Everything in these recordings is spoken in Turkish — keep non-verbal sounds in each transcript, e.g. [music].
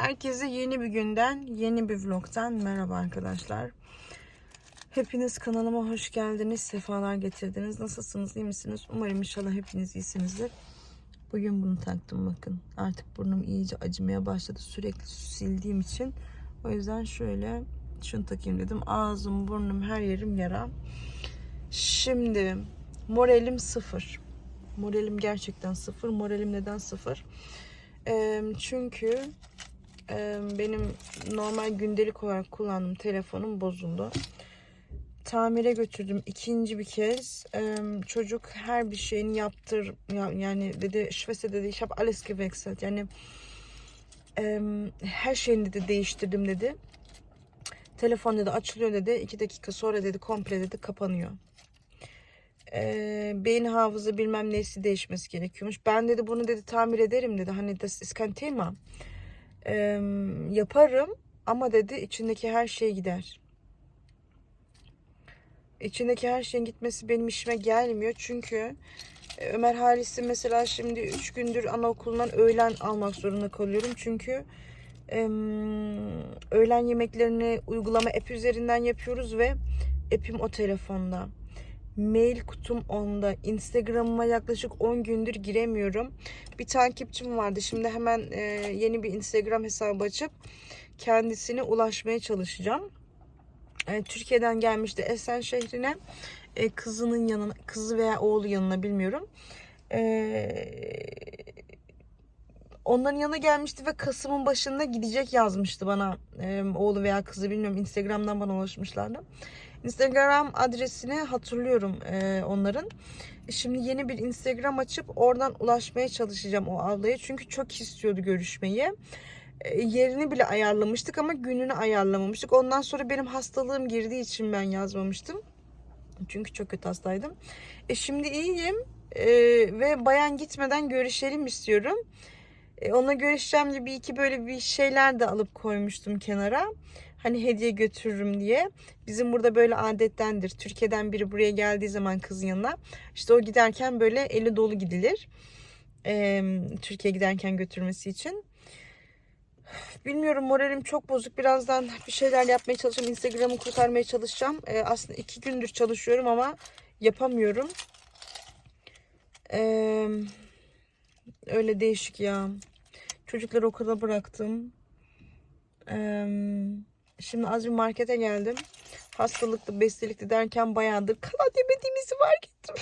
Herkese yeni bir günden, yeni bir vlogtan merhaba arkadaşlar. Hepiniz kanalıma hoş geldiniz, sefalar getirdiniz. Nasılsınız, iyi misiniz? Umarım inşallah hepiniz iyisinizdir. Bugün bunu taktım bakın. Artık burnum iyice acımaya başladı. Sürekli sildiğim için. O yüzden şöyle şunu takayım dedim. Ağzım, burnum, her yerim yara. Şimdi moralim sıfır. Moralim gerçekten sıfır. Moralim neden sıfır? Çünkü eee, benim normal gündelik olarak kullandığım telefonum bozuldu. Tamire götürdüm ikinci bir kez. Eee, çocuk her bir şeyini yaptır ya- yani dedi şvese dedi ich habe alles gewechselt. Yani eee, her şeyini dedi değiştirdim dedi. Telefon dedi açılıyor dedi. iki dakika sonra dedi komple dedi kapanıyor. Eee beyin hafıza bilmem nesi değişmesi gerekiyormuş. Ben dedi bunu dedi tamir ederim dedi. Hani das ist kein Thema. Eee, yaparım ama dedi içindeki her şey gider. İçindeki her şeyin gitmesi benim işime gelmiyor. Çünkü e, Ömer Halis'i mesela şimdi 3 gündür anaokulundan öğlen almak zorunda kalıyorum. Çünkü em, öğlen yemeklerini uygulama app üzerinden yapıyoruz ve app'im o telefonda. Mail kutum onda. Instagram'ıma yaklaşık 10 gündür giremiyorum. Bir takipçim vardı. Şimdi hemen e, yeni bir Instagram hesabı açıp kendisine ulaşmaya çalışacağım. E, Türkiye'den gelmişti Esen şehrine. E, kızının yanına, kızı veya oğlu yanına bilmiyorum. E, onların yanına gelmişti ve Kasım'ın başında gidecek yazmıştı bana. E, oğlu veya kızı bilmiyorum. Instagram'dan bana ulaşmışlardı. Instagram adresini hatırlıyorum e, onların. Şimdi yeni bir Instagram açıp oradan ulaşmaya çalışacağım o ablaya. Çünkü çok istiyordu görüşmeyi. E, yerini bile ayarlamıştık ama gününü ayarlamamıştık. Ondan sonra benim hastalığım girdiği için ben yazmamıştım. Çünkü çok kötü hastaydım. E şimdi iyiyim e, ve bayan gitmeden görüşelim istiyorum. E, onunla görüşeceğim diye bir iki böyle bir şeyler de alıp koymuştum kenara. Hani hediye götürürüm diye. Bizim burada böyle adettendir. Türkiye'den biri buraya geldiği zaman kızın yanına. işte o giderken böyle eli dolu gidilir. E, Türkiye giderken götürmesi için. Bilmiyorum moralim çok bozuk. Birazdan bir şeyler yapmaya çalışacağım. Instagram'ı kurtarmaya çalışacağım. Ee, aslında iki gündür çalışıyorum ama yapamıyorum. Ee, öyle değişik ya. Çocukları okula bıraktım. Ee, şimdi az bir markete geldim. Hastalıklı, bestelikli derken bayağıdır kanat yemediğimizi fark ettim.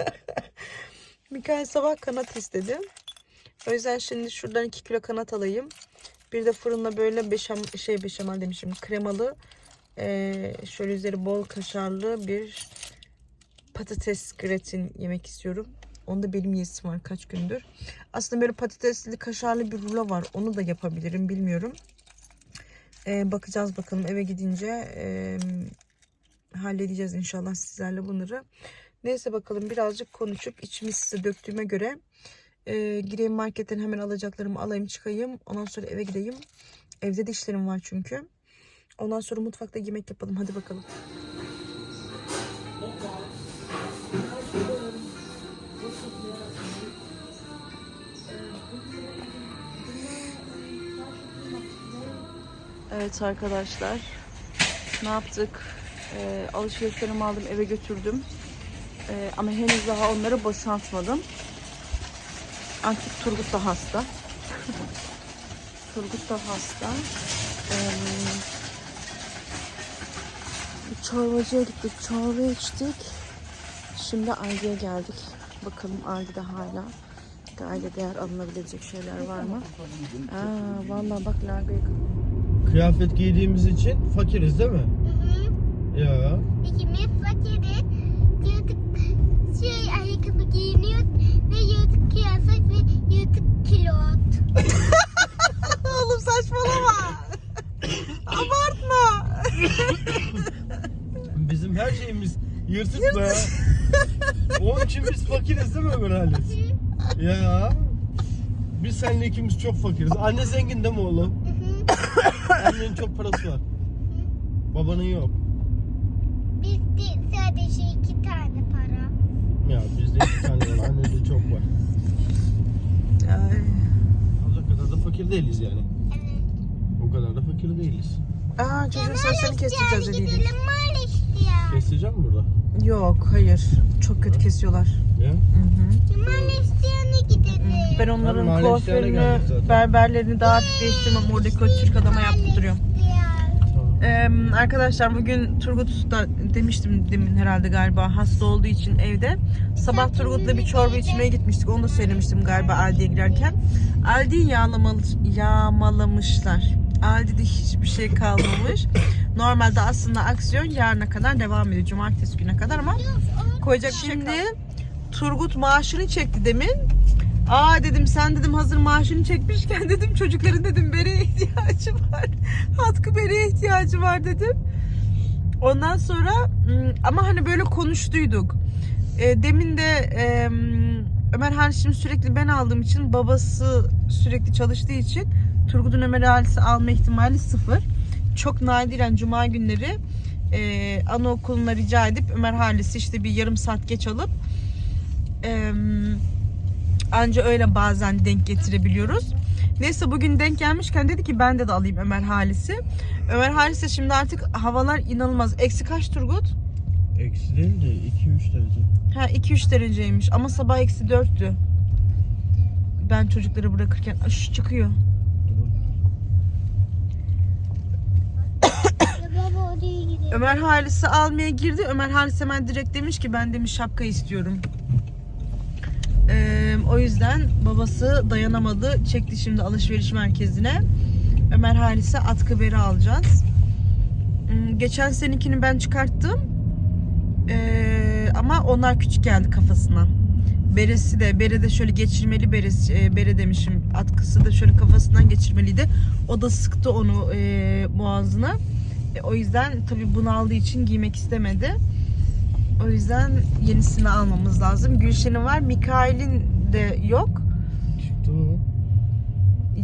[laughs] Mikael sabah kanat istedi. O yüzden şimdi şuradan 2 kilo kanat alayım. Bir de fırında böyle beşam, şey beşamel demişim kremalı eee, şöyle üzeri bol kaşarlı bir patates gratin yemek istiyorum. Onda benim yesim var kaç gündür. Aslında böyle patatesli kaşarlı bir rulo var. Onu da yapabilirim bilmiyorum. Eee, bakacağız bakalım eve gidince eee, halledeceğiz inşallah sizlerle bunları. Neyse bakalım birazcık konuşup içimi size döktüğüme göre ee, gireyim marketten hemen alacaklarımı alayım çıkayım. Ondan sonra eve gideyim. Evde de işlerim var çünkü. Ondan sonra mutfakta yemek yapalım. Hadi bakalım. Evet arkadaşlar. Ne yaptık? Ee, alışverişlerimi aldım eve götürdüm. Ee, ama henüz daha onları boşaltmadım. Artık Turgut da hasta. [laughs] Turgut da hasta. Ee, çorbacıya gittik. Çorba içtik. Şimdi Aldi'ye geldik. Bakalım Aldi'de hala gayet değer alınabilecek şeyler var mı? Aa, vallahi bak Largo'ya Kıyafet giydiğimiz için fakiriz değil mi? Ya. İkimiz fakiriz. Yırtık şey ayakkabı giyiniyor ve yırtık kıyafet ve yırtık kilot. [laughs] Oğlum saçmalama. Abartma. Bizim her şeyimiz yırtık be. Onun için biz fakiriz değil mi Ömer Halis? Ya. Biz seninle ikimiz çok fakiriz. Anne zengin değil mi oğlum? [laughs] Annenin çok parası var. Babanın yok. Bizde sadece iki tane para. Ya bizde iki tane var. Annede çok var. Ay. O kadar da fakir değiliz yani. Evet. kadar da fakir değiliz. Aa çocuğun saçlarını kestireceğiz dediydik. gidelim Malezya'ya. Keseceğim mi burada? Yok hayır. Çok kötü kesiyorlar. Ya. Hı hı. Gidelim. Ben onların kuaförünü, berberlerini daha artık değiştirmem. Oradaki o Türk adama yaptırıyorum. Ee, arkadaşlar bugün Turgut da demiştim demin herhalde galiba hasta olduğu için evde. Sabah Turgut'la bir çorba içmeye gitmiştik. Onu da söylemiştim galiba Aldi'ye girerken. Aldi'yi yağlamalı, yağmalamışlar. Aldi'de hiçbir şey kalmamış. Normalde aslında aksiyon yarına kadar devam ediyor. Cumartesi güne kadar ama koyacak şimdi Turgut maaşını çekti demin. Aa dedim sen dedim hazır maaşını çekmişken [laughs] dedim çocukların dedim bereye ihtiyacı var. Hatkı bereye ihtiyacı var dedim. Ondan sonra ım, ama hani böyle konuştuyduk. E, demin de e, Ömer Halis'im sürekli ben aldığım için babası sürekli çalıştığı için Turgut'un Ömer Halis'i alma ihtimali sıfır. Çok nadiren cuma günleri e, anaokuluna rica edip Ömer Halis'i işte bir yarım saat geç alıp e, anca öyle bazen denk getirebiliyoruz. Neyse bugün denk gelmişken dedi ki ben de de alayım Ömer Halis'i. Ömer Halis'e şimdi artık havalar inanılmaz. Eksi kaç Turgut? Eksi değil de 2-3 derece. Ha 2-3 dereceymiş ama sabah eksi 4'tü. Ben çocukları bırakırken Aş, çıkıyor. Ömer Halis'i almaya girdi. Ömer Halis hemen direkt demiş ki ben demiş şapka istiyorum. Ee, o yüzden babası dayanamadı. Çekti şimdi alışveriş merkezine. Ömer Halis'e atkı beri alacağız. Hmm, Geçen senekini ben çıkarttım. Ee, ama onlar küçük geldi kafasına. Beresi de, bere de şöyle geçirmeli beresi, e, bere demişim. Atkısı da şöyle kafasından geçirmeliydi. O da sıktı onu e, boğazına. E, o yüzden tabii bunaldığı için giymek istemedi. O yüzden yenisini almamız lazım. Gülşen'in var. Mikail'in de yok. Çıktı mı?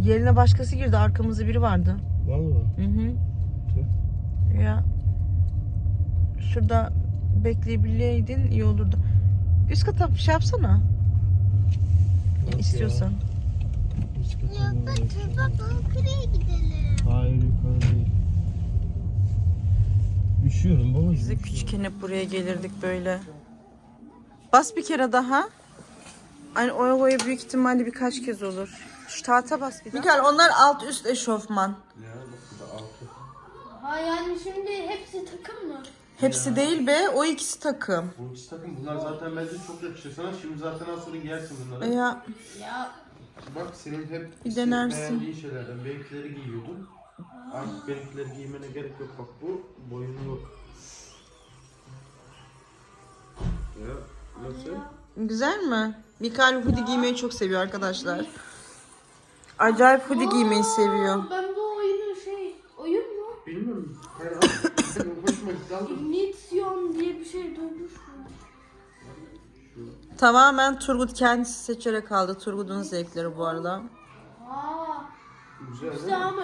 Yerine başkası girdi. Arkamızda biri vardı. Valla. Hı hı. Tüh. Ya şurada bekleyebilseydin iyi olurdu. Üst kata bir şey yapsana. Yok istiyorsan. ya. Üst kata Ya baba gidelim. Hayır yukarı değil. Üşüyorum baba. Biz de küçükken hep buraya gelirdik böyle. Bas bir kere daha. Hani oya oya büyük ihtimalle birkaç kez olur. Şu tahta bas bir daha. Mikael onlar alt üst eşofman. Ha yani şimdi hepsi takım mı? Hepsi değil be o ikisi takım. Bu ikisi takım bunlar zaten bence çok yakışır sana. Şimdi zaten az sonra giyersin bunları. Ya Ya Bak senin hep Bir denersin. beğendiğin şeylerden. Benimkileri giyiyordun. Artık benimkileri giymene gerek yok. Bak bu boyunlu. Ya nasıl? güzel mi? Mikael hoodie giymeyi çok seviyor arkadaşlar. Acayip hoodie giymeyi seviyor. ben bu oyunu şey oyun mu? Bilmiyorum. Hoşuma gitti aldım. Nitsion diye bir şey duymuş mu? Tamamen Turgut kendisi seçerek aldı. Turgut'un zevkleri bu arada. Aa Güzel mi? ama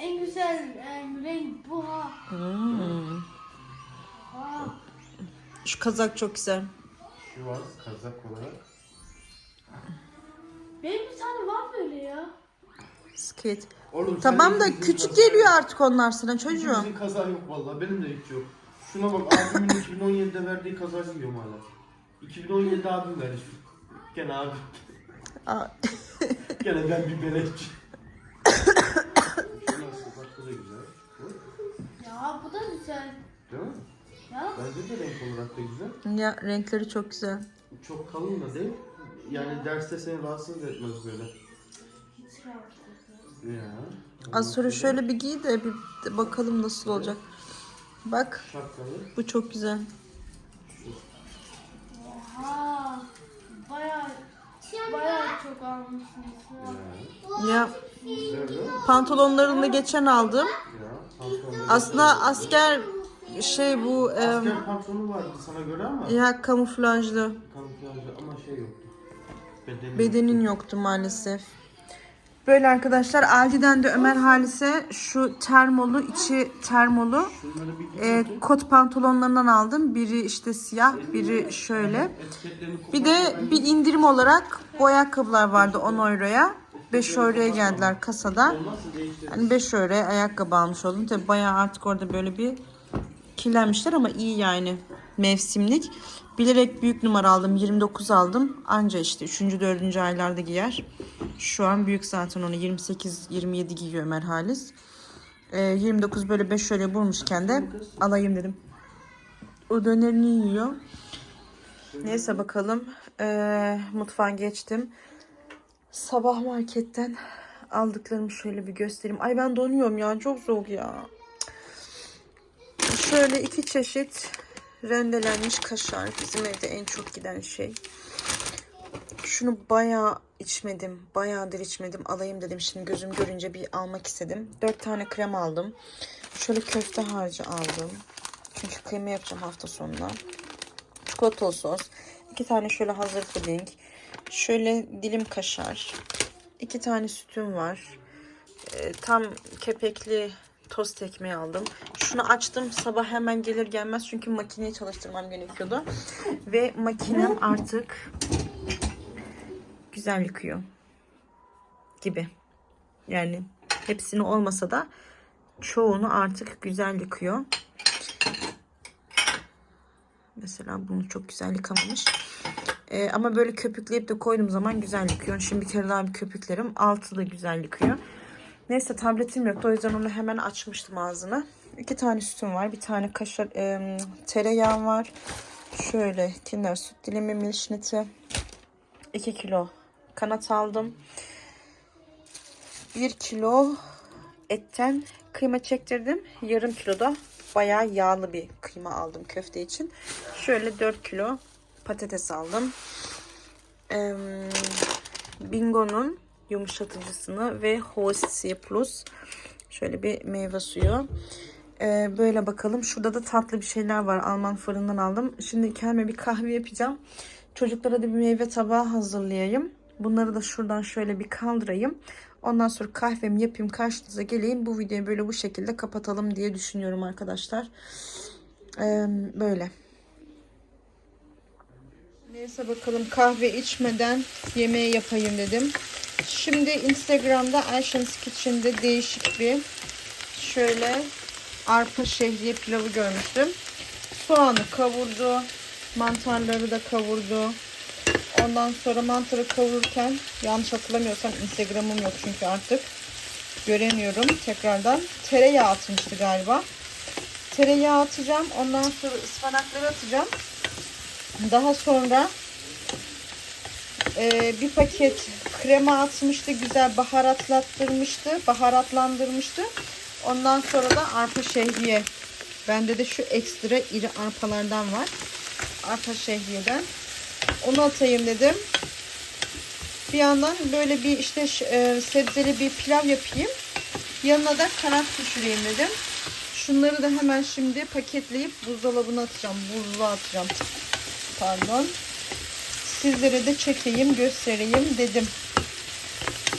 en güzel em, renk bu ha. Hmm. Aa, Şu kazak çok güzel. Şu var kazak olarak. benim bir tane var böyle ya. Skate. Oğlum, Tamam da küçük geliyor artık onlar sana çocuğum. İkimizin kazağı yok vallahi benim de hiç yok. Şuna bak abimin [laughs] 2017'de verdiği kazağı giyiyorum hala. 2017'de abim verdi. Gene abi. Aa, Gene ben bir beleşçi. Bu da güzel. Bu, Ya bu da güzel. Değil mi? Ya Bence de renk olarak da güzel. ya renkleri çok güzel. Çok kalın da değil. Yani derste seni rahatsız etmez böyle. hiç Ya. Az sonra şöyle bir giy de bir de bakalım nasıl olacak. Bak Şapkalı. bu çok güzel. Oha. Baya baya çok almışsınız. ya. Ya Güzel değil mi? pantolonlarını da geçen aldım. Ya. Pantolon. Aslında asker şey bu em, Asker pantolonu vardı sana göre ama. ya kamuflajlı. Kamuflajlı ama şey yoktu. Bedeni Bedenin yoktu maalesef. Böyle arkadaşlar Aldi'den de Ömer Halis'e şu termolu içi termolu bir e, kot pantolonlarından aldım. Biri işte siyah, biri şöyle. Etiketlerini Bir de bir indirim olarak bu ayakkabılar vardı 10 euroya. 5 euroya geldiler kasada. Hani 5 euroya ayakkabı almış oldum. Tabi bayağı artık orada böyle bir kirlenmişler ama iyi yani mevsimlik. Bilerek büyük numara aldım. 29 aldım. Anca işte 3. 4. aylarda giyer. Şu an büyük zaten onu 28-27 giyiyor Ömer Halis. Ee, 29 böyle 5 şöyle bulmuşken de alayım dedim. O dönerini yiyor. Neyse bakalım. Ee, mutfağa geçtim. Sabah marketten aldıklarımı şöyle bir göstereyim. Ay ben donuyorum ya. Çok soğuk ya. Şöyle iki çeşit rendelenmiş kaşar. Bizim evde en çok giden şey. Şunu bayağı içmedim. Bayağıdır içmedim. Alayım dedim. Şimdi gözüm görünce bir almak istedim. Dört tane krem aldım. Şöyle köfte harcı aldım. Çünkü kıyma yapacağım hafta sonunda. Çikolatalı sos. iki tane şöyle hazır puding. Şöyle dilim kaşar. iki tane sütüm var. Ee, tam kepekli tost ekmeği aldım. Şunu açtım sabah hemen gelir gelmez çünkü makineyi çalıştırmam gerekiyordu. Ve makinem artık güzel yıkıyor gibi. Yani hepsini olmasa da çoğunu artık güzel yıkıyor. Mesela bunu çok güzel yıkamamış. Ee, ama böyle köpükleyip de koyduğum zaman güzel yıkıyor. Şimdi bir kere daha bir köpüklerim. Altı da güzel yıkıyor. Neyse tabletim yoktu. O yüzden onu hemen açmıştım ağzını. İki tane sütüm var. Bir tane kaşar, e, tereyağım var. Şöyle kinder süt dilimi milşniti. 2 kilo kanat aldım. 1 kilo etten kıyma çektirdim. Yarım kilo da bayağı yağlı bir kıyma aldım köfte için. Şöyle 4 kilo patates aldım. Ee, Bingo'nun yumuşatıcısını ve Hosti Plus. Şöyle bir meyve suyu. Ee, böyle bakalım. Şurada da tatlı bir şeyler var. Alman fırından aldım. Şimdi kendime bir kahve yapacağım. Çocuklara da bir meyve tabağı hazırlayayım. Bunları da şuradan şöyle bir kaldırayım. Ondan sonra kahvemi yapayım karşınıza geleyim. Bu videoyu böyle bu şekilde kapatalım diye düşünüyorum arkadaşlar. Ee, böyle. Neyse bakalım kahve içmeden yemeği yapayım dedim. Şimdi Instagram'da Ayşen's Kitchen'de değişik bir şöyle arpa şehriye pilavı görmüştüm. Soğanı kavurdu. Mantarları da kavurdu. Ondan sonra mantarı kavururken yanlış hatırlamıyorsam Instagram'ım yok çünkü artık göremiyorum tekrardan. Tereyağı atmıştı galiba. Tereyağı atacağım. Ondan sonra ıspanakları atacağım. Daha sonra e, bir paket krema atmıştı. Güzel baharatlattırmıştı. Baharatlandırmıştı. Ondan sonra da arpa şehriye. Bende de şu ekstra iri arpalardan var. Arpa şehriyeden. Onu atayım dedim. Bir yandan böyle bir işte e, sebzeli bir pilav yapayım. Yanına da kanat pişireyim dedim. Şunları da hemen şimdi paketleyip buzdolabına atacağım. Buzluğa atacağım. Pardon. Sizlere de çekeyim, göstereyim dedim.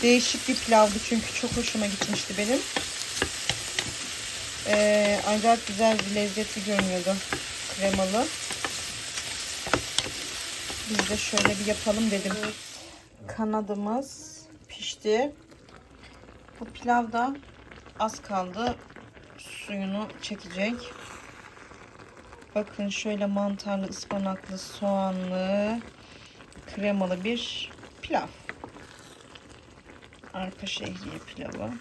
Değişik bir pilavdı çünkü çok hoşuma gitmişti benim. Ee, acayip güzel bir lezzetli görünüyordu. Kremalı. Biz de şöyle bir yapalım dedim. Kanadımız pişti. Bu pilav da az kaldı. Suyunu çekecek. Bakın şöyle mantarlı, ıspanaklı, soğanlı, kremalı bir pilav. Arpa şehriye pilavı.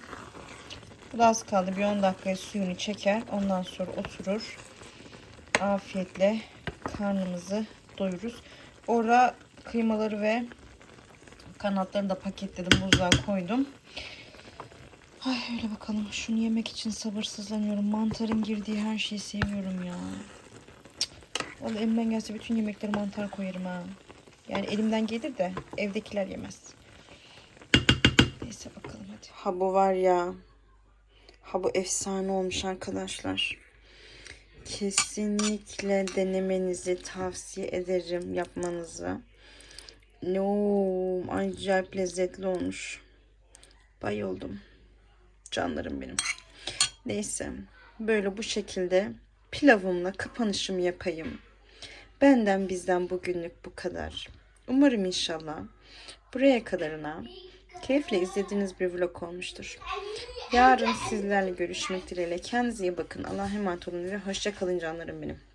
Bu da az kaldı. Bir 10 dakikaya suyunu çeker. Ondan sonra oturur. Afiyetle karnımızı doyururuz. Orada kıymaları ve kanatları da paketledim. Buzluğa koydum. Ay öyle bakalım. Şunu yemek için sabırsızlanıyorum. Mantarın girdiği her şeyi seviyorum ya. Cık. Vallahi elimden gelse bütün yemekleri mantar koyarım ha. Yani elimden gelir de evdekiler yemez. Neyse bakalım hadi. Ha bu var ya. Ha bu efsane olmuş arkadaşlar. Kesinlikle denemenizi tavsiye ederim yapmanızı. No, acayip lezzetli olmuş. Bayıldım. Canlarım benim. Neyse. Böyle bu şekilde pilavımla kapanışımı yapayım. Benden bizden bugünlük bu kadar. Umarım inşallah buraya kadarına keyifle izlediğiniz bir vlog olmuştur. Yarın sizlerle görüşmek dileğiyle. Kendinize iyi bakın. Allah'a emanet olun ve hoşça kalın canlarım benim.